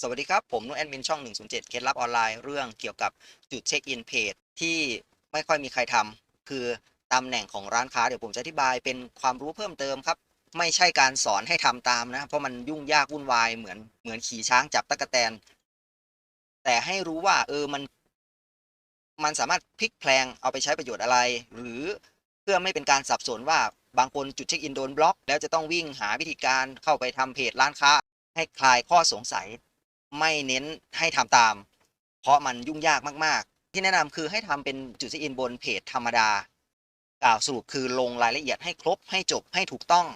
สวัสดีครับ ผมนุ้แอดมินช่อง 107 เคล็ดลับออนไลน์เรื่องเกี่ยวกับจุดเช็คอินเพจที่ไม่ค่อยมีใครทำคือตำแหน่งของร้านค้าเดี๋ยวผมจะอธิบายเป็นความรู้เพิ่มเติมครับ ไม่ใช่การสอนให้ทำตามนะ เพราะมันยุ่งยากวุ่นวายเหมือนเหมือนขี่ช้างจับตะกแตน แต่ให้รู้ว่าเออมัน มันสามารถพลิกแพลงเอาไปใช้ประโยชน์อะไร หรือเพื่อไม่เป็นการสับสนว่าบางคนจุดเช็คอินโดนบล็อก แล้วจะต้องวิ่งหาวิธีการเข้าไปทำเพจร้านค้า ให้คลายข้อสงสัย ไม่เน้นให้ทำตาม เพราะมันยุ่งยากมาก ๆ ที่แนะนำคือให้ทำเป็นจุดเช็คอินบนเพจธรรมดา กล่าวสรุปคือลงรายละเอียดให้ครบให้จบให้ถูกต้อง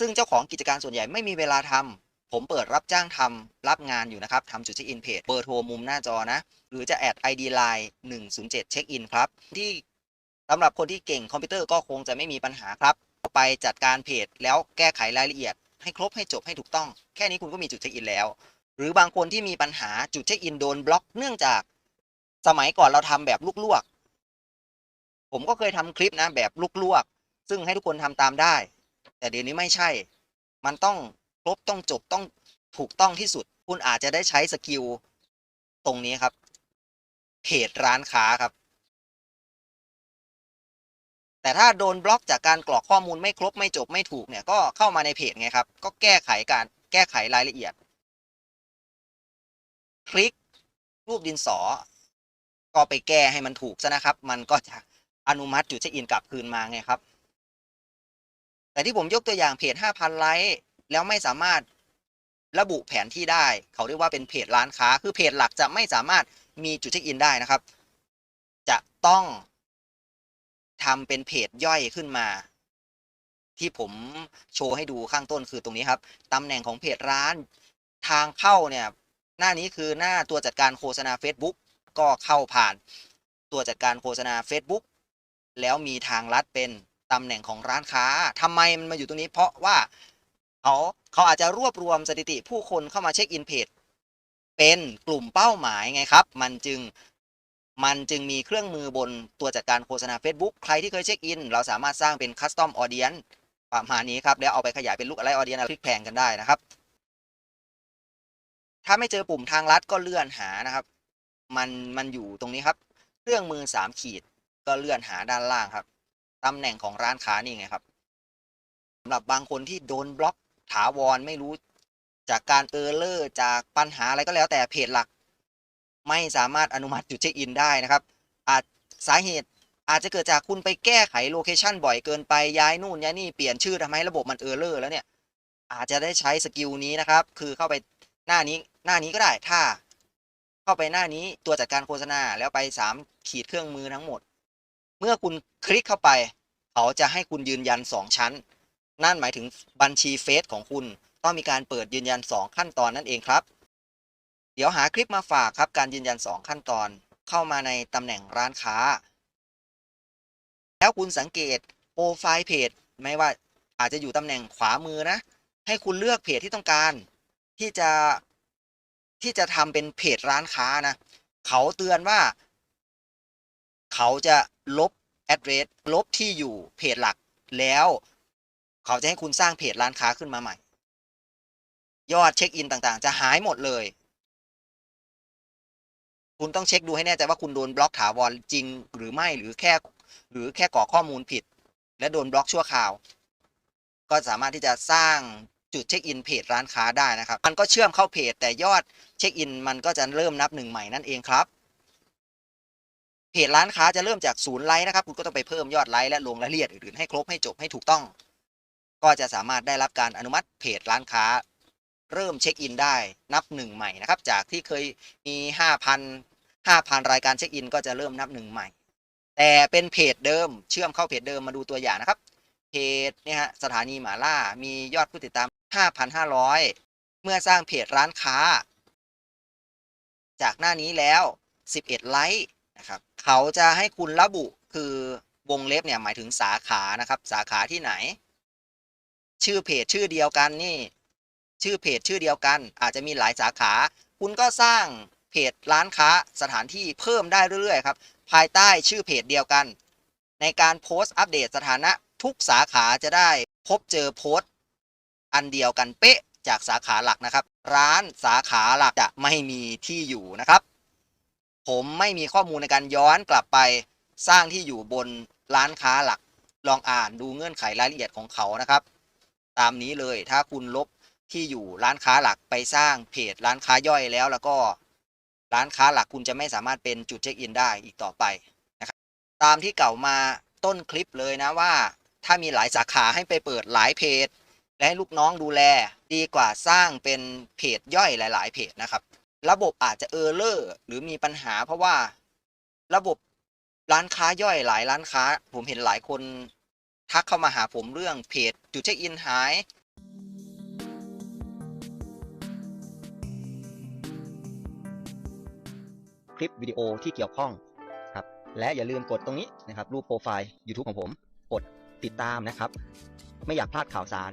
ซึ่งเจ้าของกิจการส่วนใหญ่ไม่มีเวลาทำผมเปิดรับจ้างทำรับงานอยู่นะครับทำจุดเช็คอินเพจเบอร์โทรมุมหน้าจอนะ หรือจะแอด ID Line 107เช็คอินครับ ที่สำหรับคนที่เก่งคอมพิวเตอร์ก็คงจะไม่มีปัญหาครับไปจัดการเพจแล้วแก้ไขรายละเอียดให้ครบให้จบให้ถูกต้อง แค่นี้คุณก็มีจุดเช็คอินแล้ว หรือบางคนที่มีปัญหาจุดเช็คอินโดนบล็อก เนื่องจากสมัยก่อนเราทำแบบลวกๆผมก็เคยทำคลิปนะแบบลวกๆซึ่งให้ทุกคนทำตามได้ แต่เดี๋ยวนี้ไม่ใช่ มันต้องครบต้องจบต้องถูกต้องที่สุด คุณอาจจะได้ใช้สกิลตรงนี้ครับ เพจร้านค้าครับ แต่ถ้าโดนบล็อกจากการกรอกข้อมูลไม่ครบไม่จบไม่ถูกเนี่ย ก็เข้ามาในเพจไงครับ ก็แก้ไขการแก้ไขรายละเอียด คลิกรูปดินสอ ก็ไปแก้ให้มันถูกซะนะครับ มันก็จะอนุมัติจุดเช็คอินกลับคืนมาไงครับ แต่ที่ผมยกตัวอย่างเพจ 5,000 ไลค์แล้วไม่สามารถระบุแผนที่ได้ เขาเรียกว่าเป็นเพจร้านค้า คือเพจหลักจะไม่สามารถมีจุดเช็คอินได้นะครับ จะต้องทำเป็นเพจย่อยขึ้นมา ที่ผมโชว์ให้ดูข้างต้นคือตรงนี้ครับตำแหน่งของเพจร้านทางเข้าเนี่ย หน้านี้คือหน้าตัวจัดการโฆษณา Facebook ก็เข้าผ่านตัวจัดการโฆษณา Facebook แล้วมีทางลัดเป็นตำแหน่งของร้านค้าทำไมมันมาอยู่ตรงนี้ เพราะว่าเขาเขาอาจจะรวบรวมสถิติผู้คนเข้ามาเช็คอินเพจเป็นกลุ่มเป้าหมายไงครับ มันจึงมันจึงมีเครื่องมือบนตัวจัดการโฆษณา Facebook ใครที่เคยเช็คอิน เราสามารถสร้างเป็นคัสตอมออเดียนประมาณนี้ครับ แล้วเอาไปขยายเป็นลูกอะไรออเดียนคลิกแพงกันได้นะครับ ถ้าไม่เจอปุ่มทางลัดก็เลื่อนหานะครับ มันมันอยู่ตรงนี้ครับ เครื่องมือสามขีดก็เลื่อนหาด้านล่างครับตำแหน่งของร้านค้านี่ไงครับสำหรับบางคนที่โดนบล็อกถาวรไม่รู้ จากการเออร์เลอร์จากปัญหาอะไรก็แล้วแต่เพจหลัก ไม่สามารถอนุมัติจุดเช็คอินได้นะครับ อาจสาเหตุอาจจะเกิดจากคุณไปแก้ไขโลเคชันบ่อยเกินไปย้ายนู่นย้ายนี่เปลี่ยนชื่อทำให้ระบบมันเออร์เลอร์แล้วเนี่ยอาจจะได้ใช้สกิลนี้นะครับ คือเข้าไปหน้านี้ หน้านี้ก็ได้ถ้าเข้าไปหน้านี้ตัวจัดการโฆษณาแล้วไปสามขีดเครื่องมือทั้งหมด เมื่อคุณคลิกเข้าไปเขาจะให้คุณยืนยัน 2 ชั้น นั่นหมายถึงบัญชีเฟซของคุณต้องมีการเปิดยืนยัน 2 ขั้นตอนนั่นเองครับ เดี๋ยวหาคลิปมาฝากครับการยืนยัน 2 ขั้นตอนเข้ามาในตำแหน่งร้านค้า แล้วคุณสังเกตโปรไฟล์เพจไม่ว่าอาจจะอยู่ตำแหน่งขวามือนะ ให้คุณเลือกเพจที่ต้องการ ที่จะ ที่จะทำเป็นเพจร้านค้านะ เขาเตือนว่า เขาจะลบ address ลบที่อยู่เพจหลักแล้ว เขาจะให้คุณสร้างเพจร้านค้าขึ้นมาใหม่ ยอดเช็คอินต่างๆ จะหายหมดเลย คุณต้องเช็คดูให้แน่ใจว่าคุณโดนบล็อกถาวรจริงหรือไม่หรือแค่ หรือแค่กรอข้อมูลผิด และโดนบล็อกชั่วคราว ก็สามารถที่จะสร้าง จุดเช็คอินเพจร้านค้าได้นะครับ มันก็เชื่อมเข้าเพจแต่ยอดเช็คอินมันก็จะเริ่มนับหนึ่งใหม่นั่นเองครับ เพจร้านค้าจะเริ่มจากศูนย์ไลค์นะครับ คุณก็ต้องไปเพิ่มยอดไลค์และลงรายละเอียดอื่นๆให้ครบให้จบให้ถูกต้อง ก็จะสามารถได้รับการอนุมัติเพจร้านค้า เริ่มเช็คอินได้นับหนึ่งใหม่นะครับ จากที่เคยมีห้าพันห้าพันรายการเช็คอินก็จะเริ่มนับหนึ่งใหม่ แต่เป็นเพจเดิมเชื่อมเข้าเพจเดิมมาดูตัวอย่างนะครับเพจเนี่ยฮะสถานีหมาล่ามียอดผู้ติดตาม 5,500 เมื่อสร้างเพจร้านค้า จากหน้านี้แล้ว 11 ไลค์นะครับเขาจะให้คุณระบุคือวงเล็บเนี่ยหมายถึงสาขานะครับ สาขาที่ไหน ชื่อเพจชื่อเดียวกันนี่ ชื่อเพจชื่อเดียวกัน อาจจะมีหลายสาขา คุณก็สร้างเพจร้านค้าสถานที่เพิ่มได้เรื่อยๆครับ ภายใต้ชื่อเพจเดียวกัน ในการโพสต์อัปเดตสถานะทุกสาขาจะได้พบเจอโพสต์ อันเดียวกันเป๊ะจากสาขาหลักนะครับ ร้านสาขาหลักจะไม่มีที่อยู่นะครับ ผมไม่มีข้อมูลในการย้อนกลับไปสร้างที่อยู่บนร้านค้าหลัก ลองอ่านดูเงื่อนไขรายละเอียดของเขานะครับ ตามนี้เลยถ้าคุณลบที่อยู่ร้านค้าหลักไปสร้างเพจร้านค้าย่อยแล้วแล้วก็ร้านค้าหลักคุณจะไม่สามารถเป็นจุดเช็คอินได้อีกต่อไปนะครับ ตามที่เก่ามาต้นคลิปเลยนะว่า ถ้ามีหลายสาขาให้ไปเปิดหลายเพจ และให้ลูกน้องดูแลดีกว่าสร้างเป็นเพจย่อยหลาย ๆ เพจนะครับ ระบบอาจจะเออร์เลอร์หรือมีปัญหา เพราะว่าระบบร้านค้าย่อยหลายร้านค้า ผมเห็นหลายคนทักเข้ามาหาผมเรื่องเพจจุดเช็คอินหายคลิปวิดีโอที่เกี่ยวข้องครับและอย่าลืมกดตรงนี้นะครับรูปโปรไฟล์ YouTube ของผม กดติดตามนะครับ ไม่อยากพลาดข่าวสาร